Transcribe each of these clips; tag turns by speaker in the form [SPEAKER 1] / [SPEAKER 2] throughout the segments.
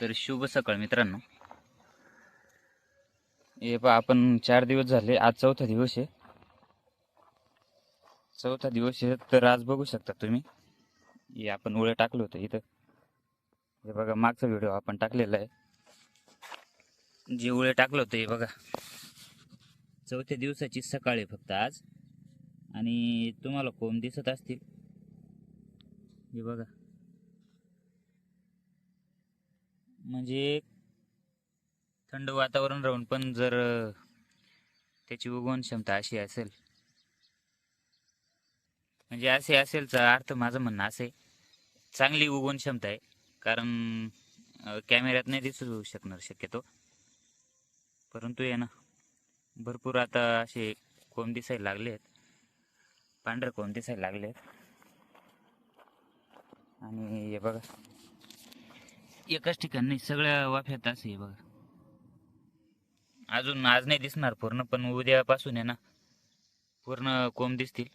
[SPEAKER 1] तर शुभ सकाळ मित्रांनो. हे पहा आपण चार दिवस झाले आज चौथा दिवस आहे. चौथा दिवस आहे तर आज बघू शकता तुम्ही. हे आपण उळे टाकलं होतं इथं. हे बघा मागचा व्हिडिओ आपण टाकलेला आहे. जे उळे टाकलं होतं हे बघा. चौथ्या दिवसाची सकाळ आहे फक्त आज. आणि तुम्हाला कोंब दिसत असतील हे बघा. म्हणजे थंड वातावरण राहून पण जर त्याची उगवण क्षमता अशी असेल. म्हणजे असे असेलचा अर्थ माझं म्हणणं असं आहे. चांगली उगवण क्षमता आहे. कारण कॅमेऱ्यात नाही दिसू शकणार शक्यतो. परंतु आहे ना भरपूर आता असे कोंब दिसायला लागले आहेत. पांढरे कोंब दिसायला लागले आहेत. आणि हे बघा. एकाच ठिकाणी नाही सगळ्या वाफ्यात असं आहे बघा. अजून आज नाही दिसणार पूर्ण पण उद्यापासून आहे ना पूर्ण कोंब दिसतील.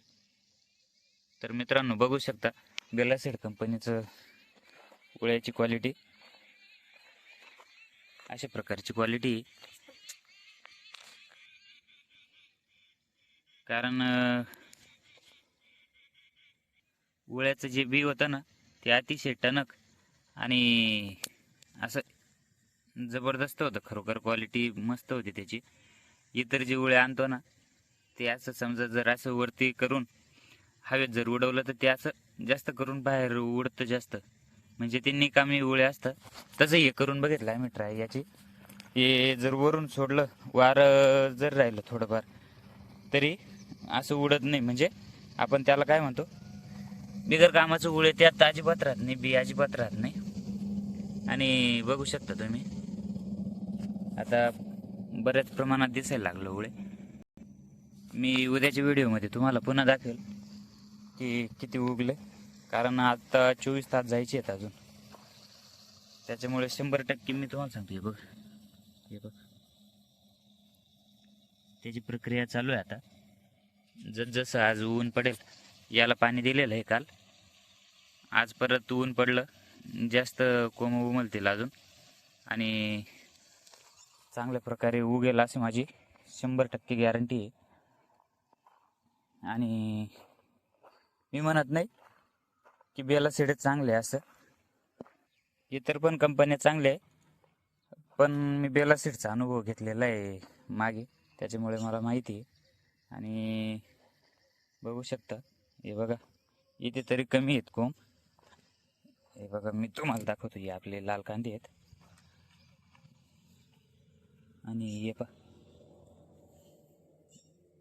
[SPEAKER 1] तर मित्रांनो बघू शकता बेलासेड कंपनीचं उळ्याची क्वालिटी अशा प्रकारची क्वालिटी कारण उळ्याचं जे बी होतं ना ते अतिशय टणक. आणि असं जबरदस्त होतं. खरोखर क्वालिटी मस्त होती त्याची. इतर जे उळे आणतो ना ते असं समजा जर असं वरती करून हवेत जर उडवलं तर ते असं जास्त करून बाहेर उडतं जास्त. म्हणजे ते निकामी उळे असतं तसं हे करून बघितलं आम्ही ट्राय याची. हे जर वरून सोडलं वारं जर राहिलं थोडंफार तरी असं उडत नाही. म्हणजे आपण त्याला काय म्हणतो? बिगर कामाचं उळे त्यात अजिबात राहत नाही बी अजिबात राहत नाही. आणि बघू शकता तुम्ही. आता बऱ्याच प्रमाणात दिसायला लागलं उळे मी उद्याच्या व्हिडिओमध्ये तुम्हाला पुन्हा दाखवेल की किती उगले कारण आता चोवीस तास जायचे आहेत अजून. त्याच्यामुळे शंभर टक्के मी तुम्हाला सांगतो हे बघ. हे बघ. त्याची प्रक्रिया चालू आहे आता. जसजसं आज ऊन पडेल याला पाणी दिलेलं आहे काल. आज परत ऊन पडलं. जास्त कोंब उमलतील अजून. आणि चांगल्या प्रकारे उगेल अशी माझी शंभर टक्के गॅरंटी आहे. आणि मी म्हणत नाही की बेला सेडे चांगले आहे असं. इतर पण कंपन्या चांगल्या आहे. पण मी बेला सीटचा अनुभव घेतलेला आहे मागे. त्याच्यामुळे मला माहिती आहे. आणि बघू शकता. हे बघा. इथे तरी कमी आहेत कोंब हे बघा मी तुम्हाला दाखवतो हे आपले लाल कांदे आहेत. आणि हे पा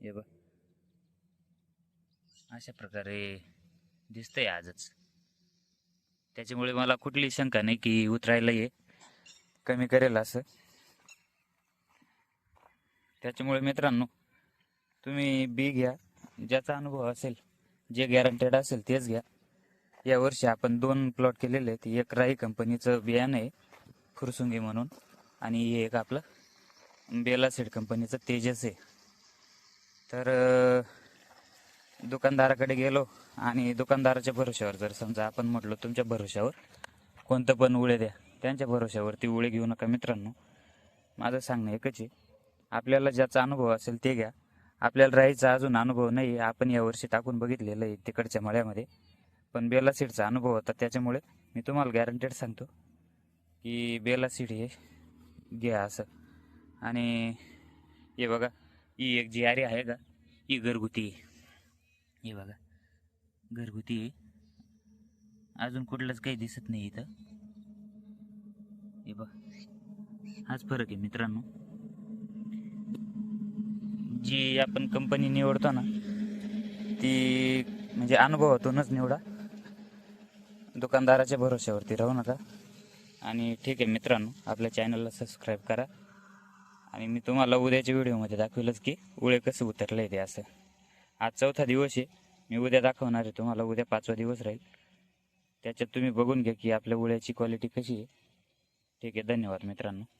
[SPEAKER 1] हे बघ. अशा प्रकारे दिसतंय आजच. त्याच्यामुळे मला कुठली शंका नाही की उतरायला ये कमी करेल असं. त्याच्यामुळे मित्रांनो तुम्ही बी घ्या. ज्याचा अनुभव असेल जे गॅरंटेड असेल तेच घ्या. यावर्षी आपण दोन प्लॉट केलेले आहेत. एक राई कंपनीचं बियाणं आहे फुरसुंगी म्हणून. आणि हे एक आपलं बेला सीड कंपनीचं तेजस आहे. तर दुकानदाराकडे गेलो आणि दुकानदाराच्या भरोश्यावर जर समजा आपण म्हटलो तुमच्या भरोश्यावर कोणतं पण उळे द्या त्यांच्या भरोश्यावरती उळे घेऊ नका मित्रांनो. माझं सांगणं एकच आहे आपल्याला ज्याचा अनुभव असेल ते घ्या. आपल्याला राहायचा अजून अनुभव नाही आपण यावर्षी टाकून बघितलेलं आहे तिकडच्या मळ्यामध्ये. पण बेला सीडचा अनुभव होता त्याच्यामुळे मी तुम्हाला गॅरंटेड सांगतो की बेला सीड हे घ्या असं. आणि हे बघा ही एक जी आरी आहे का? ही घरगुती आहे. हे बघा घरगुती आहे. अजून कुठलंच काही दिसत नाही इथं. हे बघ हाच फरक आहे मित्रांनो. जी आपण कंपनी निवडतो ना ती म्हणजे अनुभवातूनच निवडा. दुकानदाराच्या भरोश्यावरती राहू नका. आणि ठीक आहे मित्रांनो आपल्या चॅनलला सबस्क्राईब करा. आणि मी तुम्हाला उद्याच्या व्हिडिओमध्ये दाखवलंच की उळे कसं उतरलं आहे ते असं. आज चौथा दिवस आहे. मी उद्या दाखवणार आहे तुम्हाला उद्या पाचवा दिवस राहील. त्याच्यात तुम्ही बघून घ्या की आपल्या उळ्याची क्वालिटी कशी आहे. ठीक आहे धन्यवाद मित्रांनो.